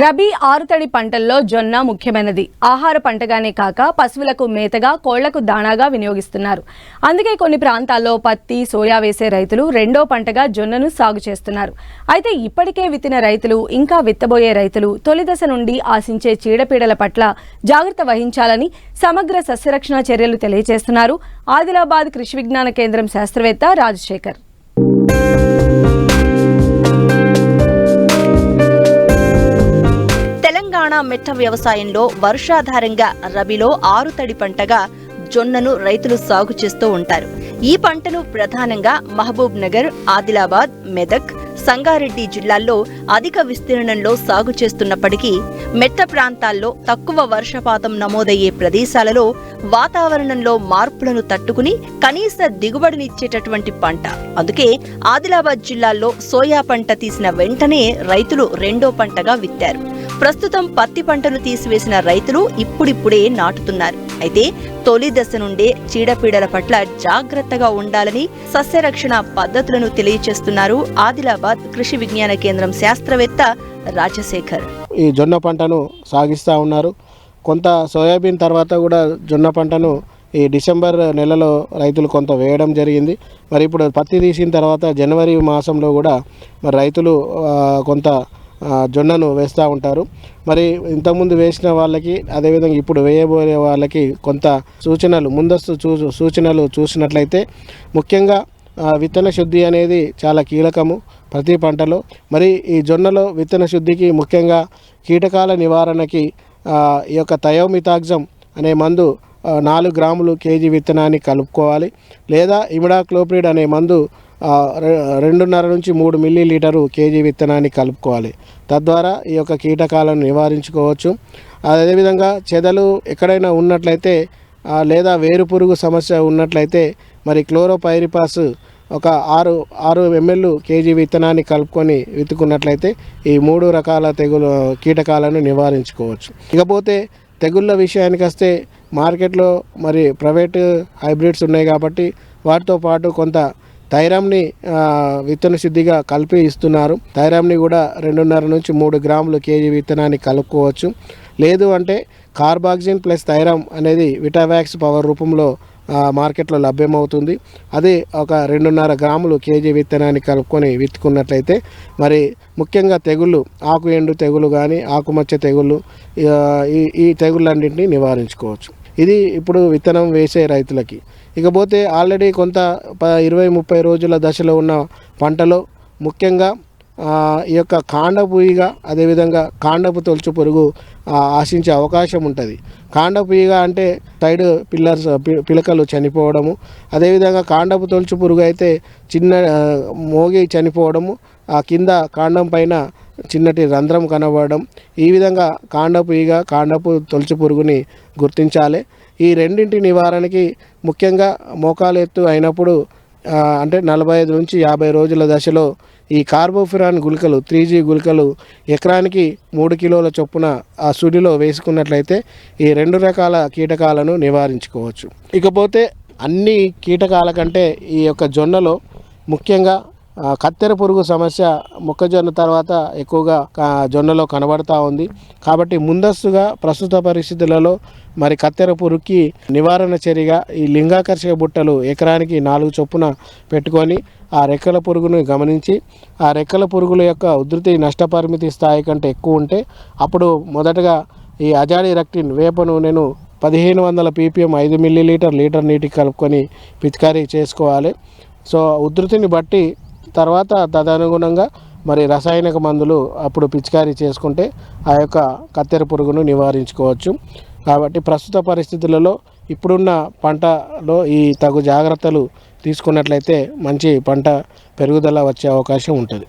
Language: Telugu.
రబీ ఆరుతడి పంటల్లో జొన్న ముఖ్యమైనది. ఆహార పంటగానే కాక పశువులకు మేతగా కోళ్ళకు దాణాగా వినియోగిస్తున్నారు. అందుకే కొన్ని ప్రాంతాల్లో పత్తి సోయా వేసే రైతులు రెండో పంటగా జొన్నను సాగు చేస్తున్నారు. అయితే ఇప్పటికే విత్తిన రైతులు ఇంకా విత్తబోయే రైతులు తొలి దశ నుండి ఆశించే చీడపీడల పట్ల జాగ్రత్త వహించాలని సమగ్ర సస్యరక్షణ చర్యలు తెలియజేస్తున్నారు ఆదిలాబాద్ కృషి విజ్ఞాన కేంద్రం శాస్త్రవేత్త రాజశేఖర్. తెలంగాణ మెట్ట వ్యవసాయంలో వర్షాధారంగా రబీలో ఆరుతడి పంటగా జొన్నను రైతులు సాగు చేస్తూ ఉంటారు. ఈ పంటను ప్రధానంగా మహబూబ్ నగర్ ఆదిలాబాద్ మెదక్ సంగారెడ్డి జిల్లాల్లో అధిక విస్తీర్ణంలో సాగు చేస్తున్నప్పటికీ మెట్ట ప్రాంతాల్లో తక్కువ వర్షపాతం నమోదయ్యే ప్రదేశాలలో వాతావరణంలో మార్పులను తట్టుకుని కనీస దిగుబడినిచ్చేటటువంటి పంట. అందుకే ఆదిలాబాద్ జిల్లాలో సోయా పంట తీసిన వెంటనే రైతులు రెండో పంటగా విత్తారు. ప్రస్తుతం పత్తి పంటను తీసివేసిన రైతులు ఇప్పుడిప్పుడే నాటుతున్నారు. అయితే తొలి దశ నుండే చీడపీడల పట్ల జాగ్రత్తగా ఉండాలని సస్యరక్షణ పద్ధతులను తెలియచేస్తున్నారు ఆదిలాబాద్ కృషి విజ్ఞాన కేంద్రం శాస్త్రవేత్త రాజశేఖర్. ఈ జొన్న పంటను సాగిస్తూ ఉన్నారు. కొంత సోయాబీన్ తర్వాత కూడా జొన్న పంటను ఈ డిసెంబర్ నెలలో రైతులు కొంత వేయడం జరిగింది. మరి ఇప్పుడు పత్తి తీసిన తర్వాత జనవరి మాసంలో కూడా మరి రైతులు కొంత జొన్నను వేస్తూ ఉంటారు. మరి ఇంతకుముందు వేసిన వాళ్ళకి అదేవిధంగా ఇప్పుడు వేయబోయే వాళ్ళకి కొంత సూచనలు ముందస్తు చూ సూచనలు చూసినట్లయితే ముఖ్యంగా విత్తన శుద్ధి అనేది చాలా కీలకము ప్రతి పంటలో. మరి ఈ జొన్నలో విత్తన శుద్ధికి ముఖ్యంగా కీటకాల నివారణకి ఈ యొక్క థయోమితాగ్జం అనే మందు నాలుగు గ్రాములు కేజీ విత్తనాన్ని కలుపుకోవాలి. లేదా ఇమిడాక్లోప్రిడ్ అనే మందు రెండున్నర నుంచి మూడు మిల్లీ లీటరు కేజీ విత్తనాన్ని కలుపుకోవాలి. తద్వారా ఈ యొక్క కీటకాలను నివారించుకోవచ్చు. అదేవిధంగా చెదలు ఎక్కడైనా ఉన్నట్లయితే లేదా వేరు పురుగు సమస్య ఉన్నట్లయితే మరి క్లోరోపైరిపాస్ ఒక ఆరు ఆరు ఎంఎల్ కేజీ విత్తనాన్ని కలుపుకొని విత్తుకున్నట్లయితే ఈ మూడు రకాల తెగులు కీటకాలను నివారించుకోవచ్చు. ఇకపోతే తెగుళ్ళ విషయానికి వస్తే మార్కెట్లో మరి ప్రైవేట్ హైబ్రిడ్స్ ఉన్నాయి కాబట్టి వాటితో పాటు కొంత థైరామ్ని విత్తన శుద్ధిగా కలిపి ఇస్తున్నారు. థైరామ్ని కూడా రెండున్నర నుంచి మూడు గ్రాములు కేజీ విత్తనాన్ని కలుపుకోవచ్చు. లేదు అంటే కార్బాక్సిన్ ప్లస్ థైరామ్ అనేది విటావాక్స్ పవర్ రూపంలో మార్కెట్లో లభ్యమవుతుంది. అది ఒక రెండున్నర గ్రాములు కేజీ విత్తనాన్ని కలుపుకొని విత్తుకున్నట్లయితే మరి ముఖ్యంగా తెగుళ్ళు ఆకు ఎండు తెగులు కానీ ఆకుమచ్చ తెగుళ్ళు ఈ ఈ తెగుళ్ళన్నింటినీ నివారించుకోవచ్చు. ఇది ఇప్పుడు విత్తనం వేసే రైతులకి. ఇకపోతే ఆల్రెడీ కొంత ప ఇరవై ముప్పై రోజుల దశలో ఉన్న పంటలో ముఖ్యంగా ఈ యొక్క కాండపు ఈగ అదేవిధంగా కాండపు తొలుచు పురుగు ఆశించే అవకాశం ఉంటుంది. కాండపు ఈగ అంటే సైడ్ పిల్లర్స్ పిలకలు చనిపోవడము. అదేవిధంగా కాండపు తొలుచు పురుగు అయితే చిన్న మోగి చనిపోవడము. ఆ కింద కాండం పైన చిన్నటి రంధ్రం కనబడడం. ఈ విధంగా కాండపు ఈగ కాండపు తొలచి పురుగుని గుర్తించాలి. ఈ రెండింటి నివారణకి ముఖ్యంగా మోకాలు ఎత్తు అయినప్పుడు అంటే నలభై ఐదు నుంచి యాభై రోజుల దశలో ఈ కార్బోఫిరాన్ గుళికలు త్రీ జీ గుళికలు ఎకరానికి మూడు కిలోల చొప్పున ఆ సుడిలో వేసుకున్నట్లయితే ఈ రెండు రకాల కీటకాలను నివారించుకోవచ్చు. ఇకపోతే అన్ని కీటకాల కంటే ఈ యొక్క జొన్నలో ముఖ్యంగా కత్తెర పురుగు సమస్య మొక్కజొన్న తర్వాత ఎక్కువగా కా- జొన్నలో కనబడతా ఉంది. కాబట్టి ముందస్తుగా ప్రస్తుత పరిస్థితులలో మరి కత్తెర పురుగుకి నివారణ చర్యగా ఈ లింగాకర్షక బుట్టలు ఎకరానికి నాలుగు చొప్పున పెట్టుకొని ఆ రెక్కల పురుగును గమనించి ఆ రెక్కల పురుగుల యొక్క ఉధృతి నష్టపరిమితి స్థాయి కంటే ఎక్కువ ఉంటే అప్పుడు మొదటగా ఈ అజాడి రక్టిన్ వేప నూనెను పదిహేను వందల పీపీఎం ఐదు మిల్లీ లీటర్ లీటర్ నీటికి కలుపుకొని పిచికారీ చేసుకోవాలి. సో ఉధృతిని బట్టి తర్వాత తదనుగుణంగా మరి రసాయనిక మందులు అప్పుడు పిచికారీ చేసుకుంటే ఆ యొక్క కత్తెర పురుగును నివారించుకోవచ్చు. కాబట్టి ప్రస్తుత పరిస్థితులలో ఇప్పుడున్న పంటలో ఈ తగు జాగ్రత్తలు తీసుకున్నట్లయితే మంచి పంట పెరుగుదల వచ్చే అవకాశం ఉంటుంది.